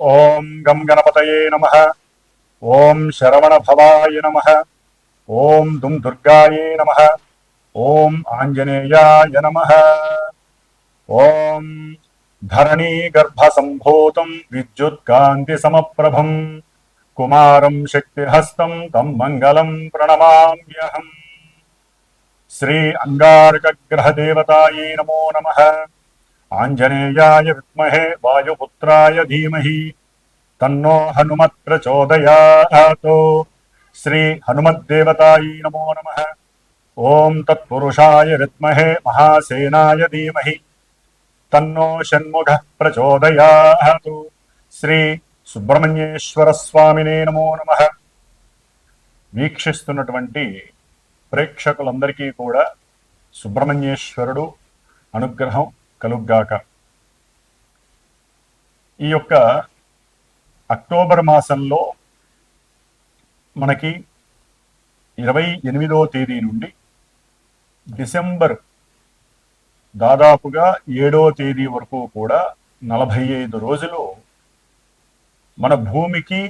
ఓం గం గణపతయే నమ. ఓం శరవణభవాయ నమ. ఓం దుం దుర్గాయే నమ. ఓం ఆంజనేయాయ నమ. ఓం ధరణీ గర్భసంభూతం విద్యుత్కాంతి సమప్రభం. కుమారం శక్తిహస్తం తం మంగళం ప్రణమామ్యహం. శ్రీ అంగారకగ్రహదేవతాయే నమో నమ. ఆంజనేయాయ విద్మహే వాయుపుత్రాయ ధీమహి. తన్నో హనుమత్ ప్రచోదయాత్. శ్రీ హనుమద్దేవతాయి నమో నమ. ఓం తత్పురుషాయ విద్మహే మహాసేనాయ ధీమహి. తన్నో షణ్ముఖ ప్రచోదయాత్. శ్రీ సుబ్రహ్మణ్యేశ్వర స్వామినే నమో నమ. వీక్షిస్తున్నటువంటి ప్రేక్షకులందరికీ కూడా సుబ్రహ్మణ్యేశ్వరుడు అనుగ్రహం కలుగ్గాక. ఈ యొక్క అక్టోబర్ మాసంలో మనకి ఇరవై ఎనిమిదో తేదీ నుండి డిసెంబర్ దాదాపుగా ఏడో తేదీ వరకు కూడా నలభై ఐదు రోజులు మన భూమికి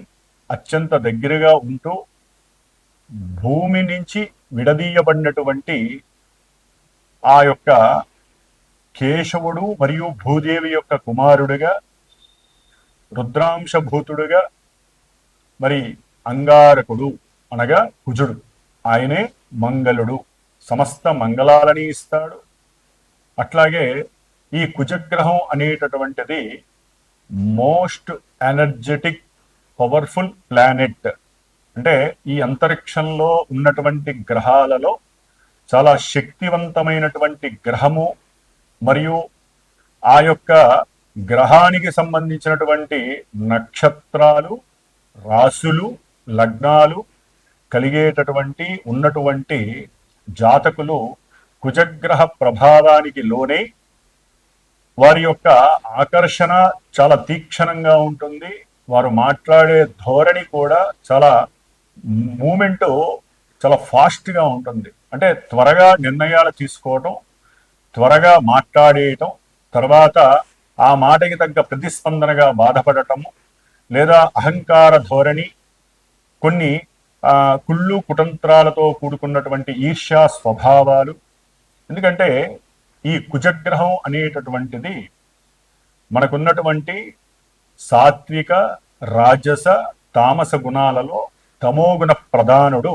అత్యంత దగ్గరగా ఉంటూ భూమి నుంచి విడదీయబడినటువంటి ఆ యొక్క కేశవుడు మరియు భూదేవి యొక్క కుమారుడుగా రుద్రాంశభూతుడుగా మరి అంగారకుడు అనగా కుజుడు. ఆయనే మంగళుడు. సమస్త మంగళాలని ఇస్తాడు. అట్లాగే ఈ కుజగ్రహం అనేటటువంటిది మోస్ట్ ఎనర్జెటిక్ పవర్ఫుల్ ప్లానెట్. అంటే ఈ అంతరిక్షంలో ఉన్నటువంటి గ్రహాలలో చాలా శక్తివంతమైనటువంటి గ్రహము మరియు ఆ యొక్క గ్రహానికి సంబంధించినటువంటి నక్షత్రాలు రాసులు లగ్నాలు కలిగేటటువంటి ఉన్నటువంటి జాతకులు కుజగ్రహ ప్రభావానికి లోనే వారి యొక్క ఆకర్షణ చాలా తీక్షణంగా ఉంటుంది. వారు మాట్లాడే ధోరణి కూడా చాలా మూమెంటు చాలా ఫాస్ట్గా ఉంటుంది. అంటే త్వరగా నిర్ణయాలు తీసుకోవటం త్వరగా మాట్లాడేయటం తర్వాత ఆ మాటకి తగ్గ ప్రతిస్పందనగా బాధపడటము లేదా అహంకార ధోరణి కొన్ని కుళ్ళు కుతంత్రాలతో కూడుకున్నటువంటి ఈర్ష్యా స్వభావాలు. ఎందుకంటే ఈ కుజగ్రహం అనేటటువంటిది మనకున్నటువంటి సాత్విక రాజస తామస గుణాలలో తమోగుణ ప్రధానుడు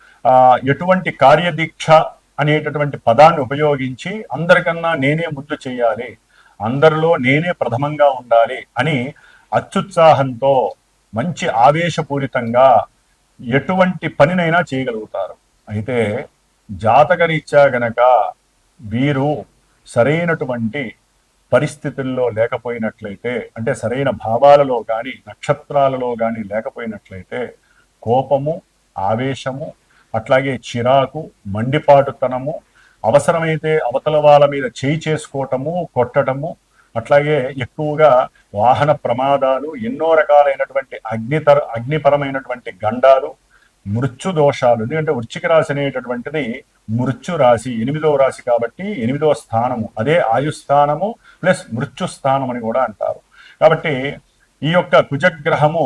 ఎటువంటి కార్యదీక్ష అనేటటువంటి పదాన్ని ఉపయోగించి అందరికన్నా నేనే ముందు చేయాలి అందరిలో నేనే ప్రథమంగా ఉండాలి అని అత్యుత్సాహంతో మంచి ఆవేశపూరితంగా ఎటువంటి పనినైనా చేయగలుగుతారు. అయితే జాతకరీత్యా గనక వీరు సరైనటువంటి పరిస్థితుల్లో లేకపోయినట్లయితే అంటే సరైన భావాలలో కానీ నక్షత్రాలలో కానీ లేకపోయినట్లయితే కోపము ఆవేశము అట్లాగే చిరాకు మండిపాటుతనము అవసరమైతే అవతల వాళ్ళ మీద చేయి చేసుకోవటము కొట్టడము అట్లాగే ఎక్కువగా వాహన ప్రమాదాలు ఎన్నో రకాలైనటువంటి అగ్నితర అగ్నిపరమైనటువంటి గండాలు మృత్యు దోషాలు ఎందుకంటే వృచ్చిక రాశి అనేటటువంటిది మృత్యు రాశి ఎనిమిదవ రాశి కాబట్టి ఎనిమిదవ స్థానము అదే ఆయుస్థానము ప్లస్ మృత్యు స్థానం అని కూడా అంటారు. కాబట్టి ఈ యొక్క కుజగ్రహము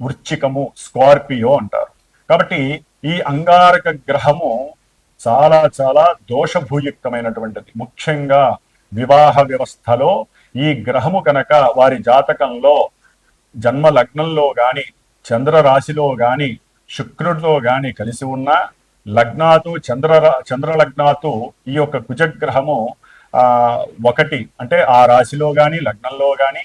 వృచ్చికము స్కార్పియో అంటారు. కాబట్టి ఈ అంగారక గ్రహము చాలా చాలా దోషభూయుక్తమైనటువంటిది. ముఖ్యంగా వివాహ వ్యవస్థలో ఈ గ్రహము కనుక వారి జాతకంలో జన్మ లగ్నంలో కానీ చంద్ర రాశిలో కానీ శుక్రుడితో కానీ కలిసి ఉన్న లగ్నాతు చంద్ర చంద్ర లగ్నాతు ఈ యొక్క కుజగ్రహము ఆ ఒకటి అంటే ఆ రాశిలో కానీ లగ్నంలో కానీ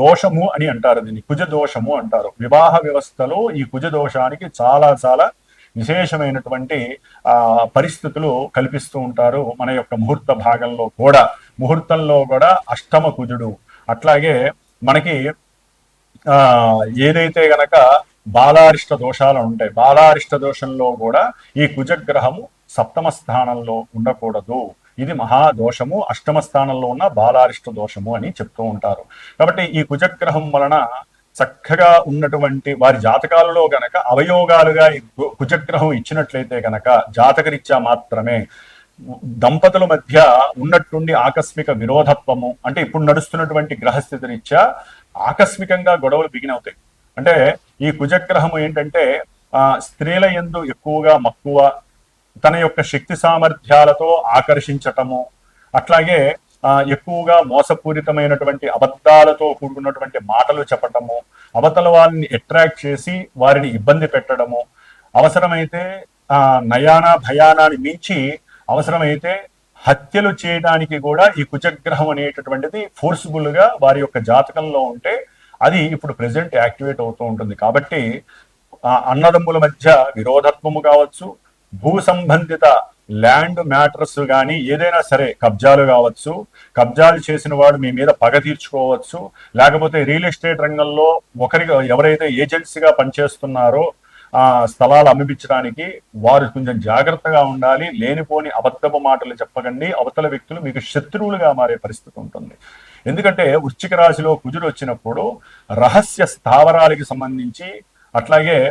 దోషము అని అంటారు దీన్ని. కుజ దోషము అంటారు. వివాహ వ్యవస్థలో ఈ కుజ దోషానికి చాలా చాలా విశేషమైనటువంటి ఆ పరిస్థితులు కల్పిస్తూ ఉంటారు మన యొక్క ముహూర్త భాగంలో కూడా. ముహూర్తంలో కూడా అష్టమ కుజుడు. అట్లాగే మనకి ఆ ఏదైతే గనక బాలారిష్ట దోషాలు ఉంటాయి బాలారిష్ట దోషంలో కూడా ఈ కుజగ్రహము సప్తమ స్థానంలో ఉండకూడదు. ఇది మహాదోషము అష్టమ స్థానంలో ఉన్న బాలారిష్ట దోషము అని చెప్తూ ఉంటారు. కాబట్టి ఈ కుజగ్రహం వలన చక్కగా ఉన్నటువంటి వారి జాతకాలలో గనక అవయోగాలుగా కుజగ్రహం ఇచ్చినట్లయితే గనక జాతకరీత్యా మాత్రమే దంపతుల మధ్య ఉన్నట్టుండి ఆకస్మిక విరోధత్వము అంటే ఇప్పుడు నడుస్తున్నటువంటి గ్రహస్థితి రీత్యా ఆకస్మికంగా గొడవలు బిగినవుతాయి అంటే ఈ కుజగ్రహము ఏంటంటే ఆ స్త్రీల ఎందు ఎక్కువగా మక్కువ తన యొక్క శక్తి సామర్థ్యాలతో ఆకర్షించటము అట్లాగే ఎక్కువగా మోసపూరితమైనటువంటి అబద్ధాలతో కూడుకున్నటువంటి మాటలు చెప్పటము అవతల వారిని అట్రాక్ట్ చేసి వారిని ఇబ్బంది పెట్టడము అవసరమైతే నయాన నయానా భయానాన్ని మించి అవసరమైతే హత్యలు చేయడానికి కూడా ఈ కుజగ్రహం అనేటటువంటిది ఫోర్స్ఫుల్గా వారి యొక్క జాతకంలో ఉంటే అది ఇప్పుడు ప్రెసెంట్ యాక్టివేట్ అవుతూ ఉంటుంది. కాబట్టి అన్నదమ్ముల మధ్య విరోధత్వము కావచ్చు భూ సంబంధిత ల్యాండ్ మ్యాటర్స్ కానీ ఏదైనా సరే కబ్జాలు కావచ్చు కబ్జాలు చేసిన వాడు మీ మీద పగ తీర్చుకోవచ్చు. లేకపోతే రియల్ ఎస్టేట్ రంగంలో ఒకరికి ఎవరైతే ఏజెన్సీగా పనిచేస్తున్నారో ఆ స్థలాలు అమ్మిపించడానికి వారు కొంచెం జాగ్రత్తగా ఉండాలి. లేనిపోని అబద్ధపు మాటలు చెప్పకండి. అవతల వ్యక్తులు మీకు శత్రువులుగా మారే పరిస్థితి ఉంటుంది. ఎందుకంటే వృశ్చిక రాశిలో కుజుడు వచ్చినప్పుడు రహస్య స్థావరాలకి సంబంధించి అట్లాగే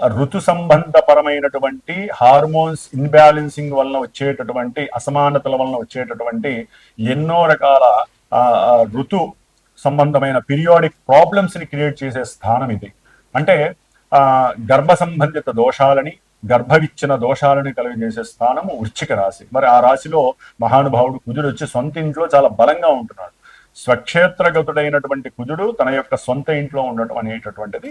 ఋతు సంబంధపరమైనటువంటి హార్మోన్స్ ఇన్బ్యాలెన్సింగ్ వలన వచ్చేటటువంటి అసమానతల వలన వచ్చేటటువంటి ఎన్నో రకాల ఆ, ఋతు సంబంధమైన పీరియాడిక్ ప్రాబ్లమ్స్ని క్రియేట్ చేసే స్థానం ఇది. అంటే ఆ గర్భ సంబంధిత దోషాలని గర్భవిచ్చిన దోషాలని కలిగజేసే స్థానము వృచ్చిక రాశి. మరి ఆ రాశిలో మహానుభావుడు కుజుడు వచ్చి సొంత ఇంట్లో చాలా బలంగా ఉంటున్నాడు. స్వక్షేత్రగతుడైనటువంటి కుజుడు తన యొక్క సొంత ఇంట్లో ఉండటం అనేటటువంటిది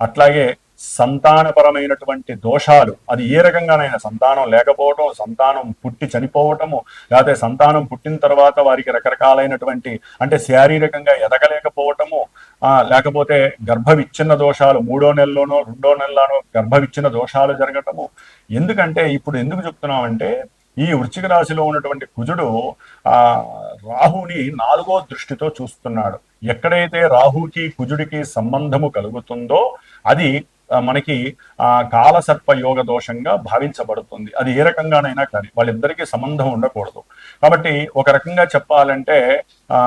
అట్లాగే సంతానపరమైనటువంటి దోషాలు అది ఏ రకంగానైనా సంతానం లేకపోవటం సంతానం పుట్టి చనిపోవటము లేకపోతే సంతానం పుట్టిన తర్వాత వారికి రకరకాలైనటువంటి అంటే శారీరకంగా ఎదగలేకపోవటము లేకపోతే గర్భవిచ్ఛిన్న దోషాలు మూడో నెలలోనో రెండో నెలలోనో గర్భవిచ్ఛిన్న దోషాలు జరగటము. ఎందుకంటే ఇప్పుడు ఎందుకు చెప్తున్నామంటే ఈ వృశ్చిక రాశిలో ఉన్నటువంటి కుజుడు ఆ రాహుని నాలుగో దృష్టితో చూస్తున్నాడు. ఎక్కడైతే రాహుకి కుజుడికి సంబంధము కలుగుతుందో అది మనకి ఆ కాలసర్ప యోగ దోషంగా భావించబడుతుంది. అది ఏ రకంగానైనా కానీ వాళ్ళిద్దరికీ సంబంధం ఉండకూడదు. కాబట్టి ఒక రకంగా చెప్పాలంటే ఆ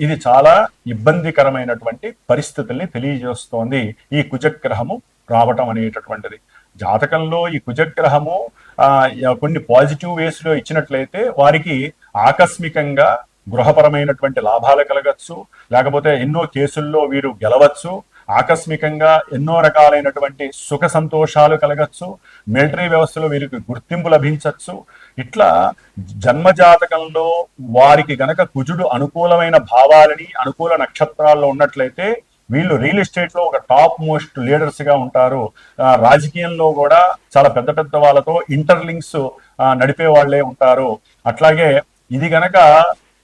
ఇది చాలా ఇబ్బందికరమైనటువంటి పరిస్థితుల్ని తెలియజేస్తోంది ఈ కుజగ్రహము రావటం అనేటటువంటిది. జాతకంలో ఈ కుజగ్రహము కొన్ని పాజిటివ్ వేస్లో ఇచ్చినట్లయితే వారికి ఆకస్మికంగా గృహపరమైనటువంటి లాభాలు కలగచ్చు లేకపోతే ఎన్నో కేసుల్లో వీరు గెలవచ్చు ఆకస్మికంగా ఎన్నో రకాలైనటువంటి సుఖ సంతోషాలు కలగచ్చు మిలిటరీ వ్యవస్థలో వీరికి గుర్తింపు లభించవచ్చు ఇట్లా జన్మజాతకంలో వారికి గనక కుజుడు అనుకూలమైన భావాలని అనుకూల నక్షత్రాల్లో ఉన్నట్లయితే వీళ్ళు రియల్ ఎస్టేట్లో ఒక టాప్ మోస్ట్ లీడర్స్గా ఉంటారు. రాజకీయంలో కూడా చాలా పెద్ద పెద్ద వాళ్ళతో ఇంటర్లింక్స్ నడిపే వాళ్ళే ఉంటారు. అట్లాగే ఇది గనక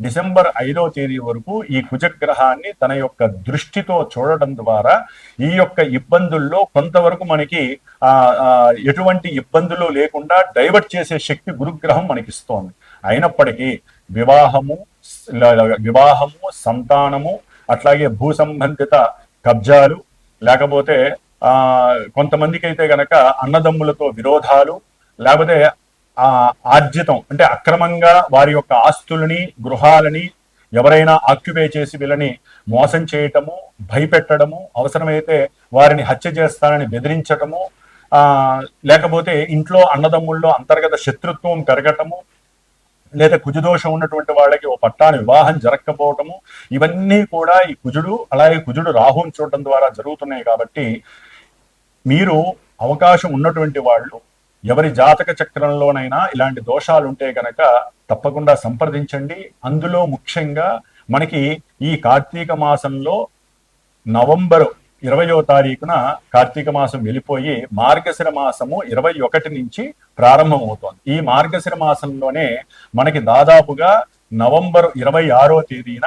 డిసెంబర్ ఐదవ తేదీ వరకు ఈ కుజగ్రహాన్ని తన యొక్క దృష్టితో చూడటం ద్వారా ఈ యొక్క ఇబ్బందుల్లో కొంతవరకు మనకి ఆ ఎటువంటి ఇబ్బందులు లేకుండా డైవర్ట్ చేసే శక్తి గురుగ్రహం మనకిస్తోంది. అయినప్పటికీ వివాహము వివాహము సంతానము అట్లాగే భూ సంబంధిత కబ్జాలు లేకపోతే ఆ కొంతమందికి అయితే గనక అన్నదమ్ములతో విరోధాలు లేకపోతే ఆర్జితం అంటే అక్రమంగా వారి యొక్క ఆస్తులని గృహాలని ఎవరైనా ఆక్యుపై చేసి వీళ్ళని మోసం చేయటము భయపెట్టడము అవసరమైతే వారిని హత్య చేస్తానని బెదిరించటము లేకపోతే ఇంట్లో అన్నదమ్ముల్లో అంతర్గత శత్రుత్వం పెరగటము లేదా కుజుదోషం ఉన్నటువంటి వాళ్ళకి ఓ పట్టాన వివాహం జరగకపోవటము ఇవన్నీ కూడా ఈ కుజుడు అలాగే కుజుడు రాహుని చూడటం ద్వారా జరుగుతున్నాయి కాబట్టి మీరు అవకాశం ఉన్నటువంటి వాళ్ళు ఎవరి జాతక చక్రంలోనైనా ఇలాంటి దోషాలు ఉంటే గనక తప్పకుండా సంప్రదించండి. అందులో ముఖ్యంగా మనకి ఈ కార్తీక మాసంలో నవంబరు ఇరవయో తారీఖున కార్తీక మాసం వెళ్ళిపోయి మార్గశిర మాసము ఇరవై ఒకటి నుంచి ప్రారంభమవుతోంది. ఈ మార్గశిర మాసంలోనే మనకి దాదాపుగా నవంబర్ ఇరవై ఆరో తేదీన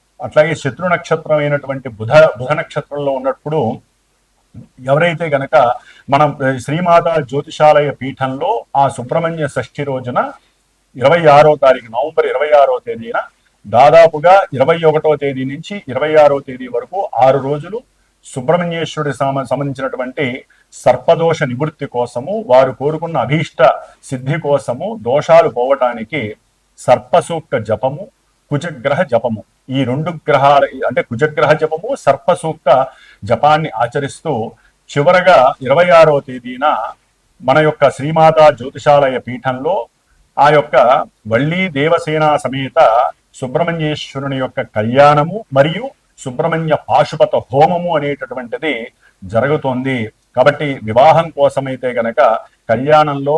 అట్లాగే శత్రు నక్షత్రం అయినటువంటి బుధ బుధ నక్షత్రంలో ఉన్నప్పుడు ఎవరైతే గనక మనం శ్రీమాత జ్యోతిషాలయ పీఠంలో ఆ సుబ్రహ్మణ్య షష్ఠి రోజున ఇరవై ఆరో తారీఖు నవంబర్ ఇరవై ఆరో తేదీన దాదాపుగా ఇరవై ఒకటో తేదీ నుంచి ఇరవై ఆరో తేదీ వరకు ఆరు రోజులు సుబ్రహ్మణ్యేశ్వరుడి సమ- సంబంధించినటువంటి సర్పదోష నివృత్తి కోసము వారు కోరుకున్న అభీష్ట సిద్ధి కోసము దోషాలు పోవటానికి సర్పసూక్త జపము కుజగ్రహ జపము. ఈ రెండు గ్రహాల అంటే కుజగ్రహ జపము సర్పసూక్త జపాన్ని ఆచరిస్తూ చివరగా ఇరవై ఆరో తేదీన మన యొక్క శ్రీమాత జ్యోతిషాలయ పీఠంలో ఆ యొక్క వళ్ళీ దేవసేన సమేత సుబ్రహ్మణ్యేశ్వరుని యొక్క కళ్యాణము మరియు సుబ్రహ్మణ్య పాశుపత హోమము అనేటటువంటిది జరుగుతోంది. కాబట్టి వివాహం కోసమైతే గనక కళ్యాణంలో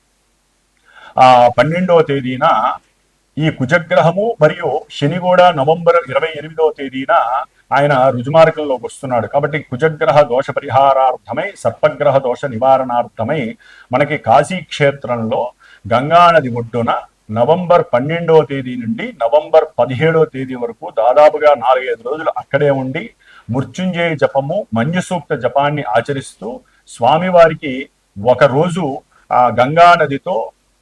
ఆ పన్నెండవ తేదీన ఈ కుజగ్రహము మరియు శని కూడా నవంబర్ ఇరవై ఎనిమిదవ తేదీన ఆయన రుజుమార్గంలోకి వస్తున్నాడు. కాబట్టి కుజగ్రహ దోష పరిహారార్థమై సర్పగ్రహ దోష నివారణార్థమై మనకి కాశీ క్షేత్రంలో గంగానది ఒడ్డున నవంబర్ పన్నెండవ తేదీ నుండి నవంబర్ పదిహేడవ తేదీ వరకు దాదాపుగా నాలుగైదు రోజులు అక్కడే ఉండి మృత్యుంజయ జపము మంజుసూక్త జపాన్ని ఆచరిస్తూ స్వామివారికి ఒక రోజు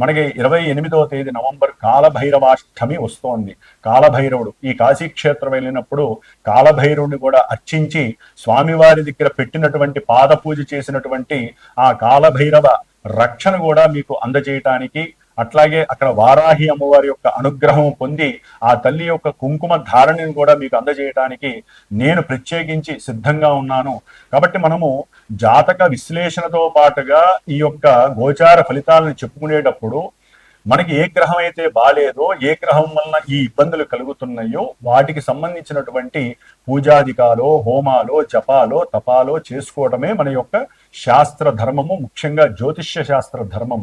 మనకి ఇరవై ఎనిమిదవ తేదీ నవంబర్ కాలభైరవాష్టమి వస్తోంది. కాలభైరవుడు ఈ కాశీ క్షేత్రం వెళ్ళినప్పుడు కాలభైరవుడిని కూడా అర్చించి స్వామివారి దగ్గర పెట్టినటువంటి పాద పూజ చేసినటువంటి ఆ కాలభైరవ రక్షణ కూడా మీకు అందజేయటానికి అట్లాగే అక్కడ వారాహి అమ్మవారి యొక్క అనుగ్రహం పొంది ఆ తల్లి యొక్క కుంకుమ ధారణిని కూడా మీకు అందజేయటానికి నేను ప్రత్యేకించి సిద్ధంగా ఉన్నాను. కాబట్టి మనము జాతక విశ్లేషణతో పాటుగా ఈ యొక్క గోచార ఫలితాలను చెప్పుకునేటప్పుడు మనకి ఏ గ్రహం అయితే బాలేదో ఏ గ్రహం వలన ఈ ఇబ్బందులు కలుగుతున్నాయో వాటికి సంబంధించినటువంటి పూజాధికాలో హోమాలో జపాలో తపాలో చేసుకోవడమే మన యొక్క శాస్త్ర ధర్మము ముఖ్యంగా జ్యోతిష్య శాస్త్ర ధర్మం.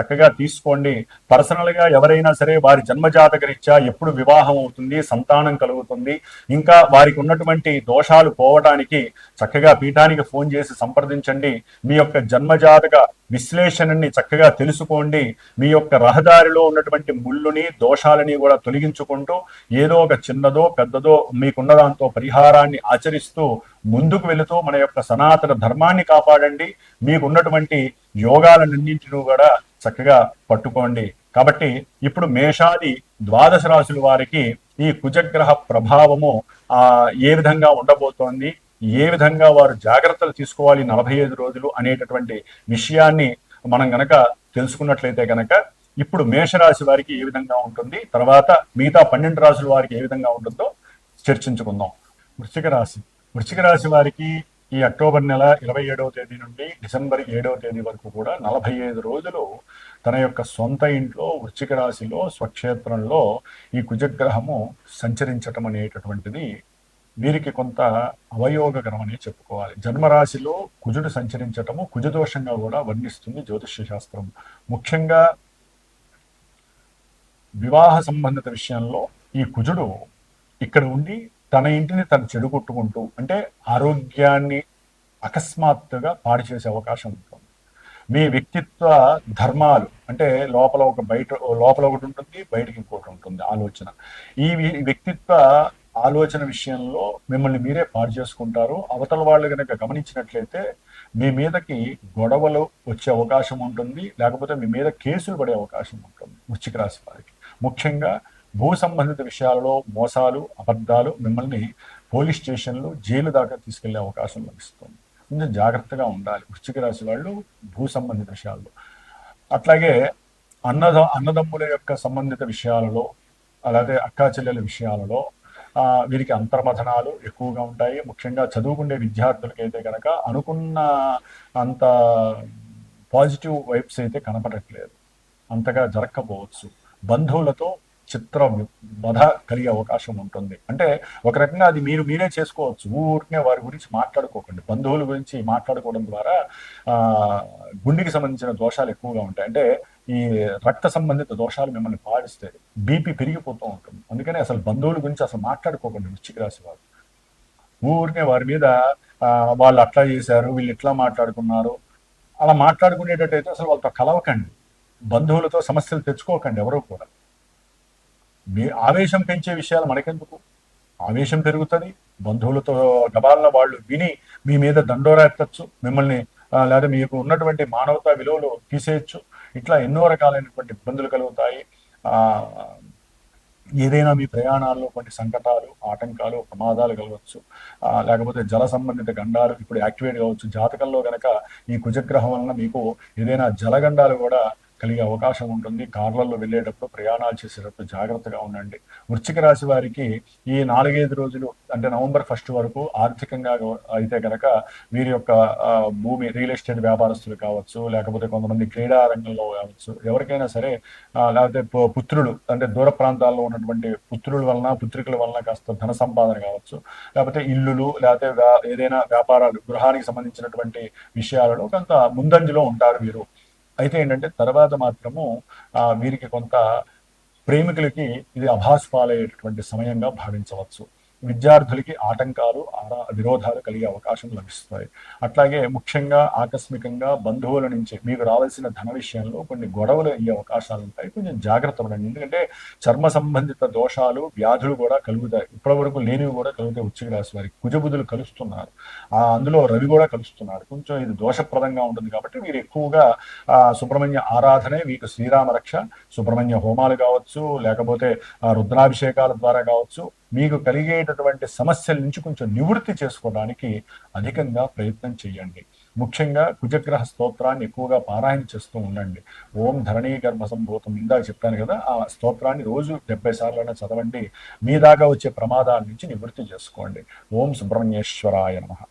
చక్కగా తీసుకోండి. పర్సనల్గా ఎవరైనా సరే వారి జన్మజాతక రీత్యా ఎప్పుడు వివాహం అవుతుంది సంతానం కలుగుతుంది. ఇంకా వారికి ఉన్నటువంటి దోషాలు పోవడానికి చక్కగా పీఠానికి ఫోన్ చేసి సంప్రదించండి. మీ యొక్క జన్మజాతక విశ్లేషణని చక్కగా తెలుసుకోండి. మీ యొక్క రహదారిలో ఉన్నటువంటి ముళ్ళుని దోషాలని కూడా తొలగించుకుంటూ ఏదో ఒక చిన్నదో పెద్దదో మీకున్న దాంతో పరిహారాన్ని ఆచరిస్తూ ముందుకు వెళుతూ మన యొక్క సనాతన ధర్మాన్ని కాపాడండి. మీకున్నటువంటి యోగాలన్నింటినీ కూడా చక్కగా పట్టుకోండి. కాబట్టి ఇప్పుడు మేషాది ద్వాదశ రాశుల వారికి ఈ కుజగ్రహ ప్రభావము ఆ ఏ విధంగా ఉండబోతోంది ఏ విధంగా వారు జాగ్రత్తలు తీసుకోవాలి నలభై ఐదు రోజులు అనేటటువంటి విషయాన్ని మనం గనక తెలుసుకున్నట్లయితే గనక ఇప్పుడు మేషరాశి వారికి ఏ విధంగా ఉంటుంది తర్వాత మిగతా పన్నెండు రాశుల వారికి ఏ విధంగా ఉంటుందో చర్చించుకుందాం. వృశ్చిక రాశి. వృశ్చిక రాశి వారికి ఈ అక్టోబర్ నెల ఇరవై ఏడవ తేదీ నుండి డిసెంబర్ ఏడవ తేదీ వరకు కూడా నలభై ఐదు రోజులు తన యొక్క సొంత ఇంట్లో వృశ్చిక రాశిలో స్వక్షేత్రంలో ఈ కుజగ్రహము సంచరించటం అనేటటువంటిది వీరికి కొంత అవయోగకరమని చెప్పుకోవాలి. జన్మరాశిలో కుజుడు సంచరించటము కుజదోషంగా కూడా వర్ణిస్తుంది జ్యోతిష్య శాస్త్రం ముఖ్యంగా వివాహ సంబంధిత విషయంలో ఈ కుజుడు ఇక్కడ ఉండి తన ఇంటిని తను చెడుగొట్టుకుంటూ అంటే ఆరోగ్యాన్ని అకస్మాత్తుగా పాడు చేసే అవకాశం ఉంటుంది. మీ వ్యక్తిత్వ ధర్మాలు అంటే లోపల ఒక బయట లోపల ఒకటి ఉంటుంది బయటకి ఇంకోటి ఉంటుంది ఆలోచన. ఈ వ్యక్తిత్వ ఆలోచన విషయంలో మిమ్మల్ని మీరే పాడు చేసుకుంటారు. అవతల వాళ్ళు కనుక గమనించినట్లయితే మీ మీదకి గొడవలు వచ్చే అవకాశం ఉంటుంది. లేకపోతే మీ మీద కేసులు పడే అవకాశం ఉంటుంది. వృచ్చిక రాశి వారికి. ముఖ్యంగా భూ సంబంధిత విషయాలలో మోసాలు అబద్ధాలు మిమ్మల్ని పోలీస్ స్టేషన్లు జైలు దాకా తీసుకెళ్ళే అవకాశం లభిస్తుంది. కొంచెం జాగ్రత్తగా ఉండాలి. వృశ్చిక రాశి వాళ్ళు భూ సంబంధిత విషయాల్లో. అట్లాగే అన్నద అన్నదమ్ముల యొక్క సంబంధిత విషయాలలో అలాగే అక్కా చెల్లెల విషయాలలో వీరికి అంతర్మథనాలు ఎక్కువగా ఉంటాయి. ముఖ్యంగా చదువుకునే విద్యార్థులకైతే కనుక అనుకున్న అంత పాజిటివ్ వైబ్స్ అయితే కనపడట్లేదు. అంతగా జరగకపోవచ్చు బంధువులతో చిత్ర బధ కలిగే అవకాశం ఉంటుంది. అంటే ఒక రకంగా అది మీరు మీరే చేసుకోవచ్చు. ఊరికే వారి గురించి మాట్లాడుకోకండి. బంధువుల గురించి మాట్లాడుకోవడం ద్వారా గుండెకి సంబంధించిన దోషాలు ఎక్కువగా ఉంటాయి. అంటే ఈ రక్త సంబంధిత దోషాలు మిమ్మల్ని పాడిస్తాయి బీపీ పెరిగిపోతూ ఉంటుంది. అందుకని అసలు బంధువుల గురించి అసలు మాట్లాడుకోకండి వృశ్చిక రాశి వారు. ఊరికే వారి మీద వాళ్ళు అట్లా చేశారు వీళ్ళు ఇట్లా మాట్లాడుకున్నారు. అలా మాట్లాడుకునేటట్టయితే అసలు వాళ్ళతో కలవకండి. బంధువులతో సమస్యలు తెచ్చుకోకండి ఎవరూ కూడా. మీ ఆవేశం పెంచే విషయాలు మనకెందుకు? ఆవేశం పెరుగుతుంది బంధువులతో గబాలన వాళ్ళు విని మీ మీద దండోరా ఎత్తచ్చు మిమ్మల్ని లేదా మీకు ఉన్నటువంటి మానవతా విలువలు తీసేయచ్చు. ఇట్లా ఎన్నో రకాలైనటువంటి ఇబ్బందులు కలుగుతాయి. ఏదైనా మీ ప్రయాణాల్లో కొన్ని సంకటాలు ఆటంకాలు ప్రమాదాలు కలవచ్చు. లేకపోతే జల సంబంధిత గండాలు ఇప్పుడు యాక్టివేట్ కావచ్చు. జాతకంలో కనుక ఈ కుజగ్రహం వలన మీకు ఏదైనా జలగండాలు కూడా కలిగే అవకాశం ఉంటుంది. కార్లలో వెళ్ళేటప్పుడు ప్రయాణాలు చేసేటప్పుడు జాగ్రత్తగా ఉండండి. వృశ్చిక రాశి వారికి ఈ నాలుగైదు రోజులు అంటే నవంబర్ ఫస్ట్ వరకు ఆర్థికంగా అయితే కనుక వీరి యొక్క భూమి రియల్ ఎస్టేట్ వ్యాపారస్తులు కావచ్చు లేకపోతే కొంతమంది క్రీడా రంగంలో కావచ్చు ఎవరికైనా సరే లేకపోతే పుత్రులు అంటే దూర ప్రాంతాల్లో ఉన్నటువంటి పుత్రుల వలన పుత్రికల వలన కాస్త ధన సంపాదన కావచ్చు లేకపోతే ఇల్లులు లేకపోతే ఏదైనా వ్యాపారాలు గృహానికి సంబంధించినటువంటి విషయాలలో కొంత ముందంజలో ఉంటారు వీరు. అయితే ఏంటంటే తర్వాత మాత్రము వీరికి కొంత ప్రేమికులకి ఇది అభాస్పాలయ్యేటటువంటి సమయంగా భావించవచ్చు. విద్యార్థులకి ఆటంకాలు ఆరా విరోధాలు కలిగే అవకాశం లభిస్తాయి. అట్లాగే ముఖ్యంగా ఆకస్మికంగా బంధువుల నుంచి మీకు రావాల్సిన ధన విషయంలో కొన్ని గొడవలు అయ్యే అవకాశాలు ఉంటాయి. కొంచెం జాగ్రత్త పడండి. ఎందుకంటే చర్మ సంబంధిత దోషాలు వ్యాధులు కూడా కలుగుతాయి. ఇప్పటి వరకు లేనివి కూడా కలుగుతాయి ఉచ్చిక రాశి వారికి కుజబుధులు కలుస్తున్నారు. ఆ అందులో రవి కూడా కలుస్తున్నాడు. కొంచెం ఇది దోషప్రదంగా ఉంటుంది కాబట్టి మీరు ఎక్కువగా ఆ, సుబ్రహ్మణ్య ఆరాధనే మీకు శ్రీరామ రక్ష సుబ్రహ్మణ్య హోమాలు కావచ్చు లేకపోతే రుద్రాభిషేకాల ద్వారా కావచ్చు. మీకు ఉన్నటువంటి సమస్యల నుంచి కొంచెం నివృత్తి చేసుకోవడానికి అధికంగా ప్రయత్నం చేయండి. ముఖ్యంగా కుజగ్రహ స్తోత్రాన్ని ఎక్కువగా పారాయణ చేస్తూ ఉండండి. ఓం ధరణీ గర్భ సంభూతం ఇందాక చెప్పాను కదా ఆ స్తోత్రాన్ని రోజు డెబ్బై సార్లైనా చదవండి. మీ దాకా వచ్చే ప్రమాదాల నుంచి నివృత్తి చేసుకోండి. ఓం సుబ్రహ్మణ్యేశ్వరాయ నమః.